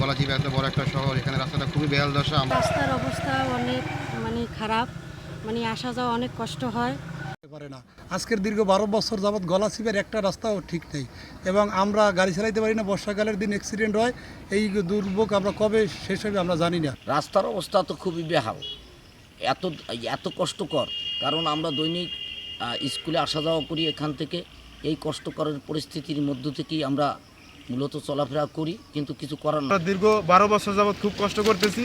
গলাচিপা এত বড় একটা শহর এখানে রাস্তাটা খুবই বেহাল দশা। রাস্তার অবস্থা অনেক মানে খারাপ মানে আসা যাওয়া অনেক কষ্ট হয়। পারে না। আজকের দীর্ঘ বারো বছর যাবৎ গলা চিপের একটা রাস্তাও ঠিক নেই এবং আমরা গাড়ি চালাইতে পারি না বর্ষাকালের দিন অ্যাক্সিডেন্ট হয় এই দুর্ভোগ আমরা কবে শেষ হবে আমরা জানি না। রাস্তার অবস্থা তো খুবই বেহাল। এত এত কষ্টকর কারণ আমরা দৈনিক স্কুলে আসা যাওয়া করি এখান থেকে। এই কষ্টকরের পরিস্থিতির মধ্য থেকেই আমরা মূলত চলাফেরা করি কিন্তু কিছু করার না। দীর্ঘ বারো বছর যাবৎ খুব কষ্ট করতেছি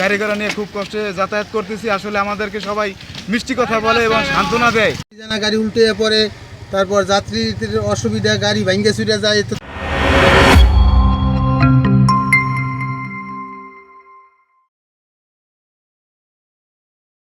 গাড়ি ঘোড়া নিয়ে খুব কষ্টে যাতায়াত করতেছি আসলে আমাদেরকে সবাই মিষ্টি কথা বলে এবং সান্ত্বনা দেয়। জানা গাড়ি উল্টে পড়ে তারপর যাত্রীদের অসুবিধা গাড়ি ভাঙ্গে ছুটে যায় এতে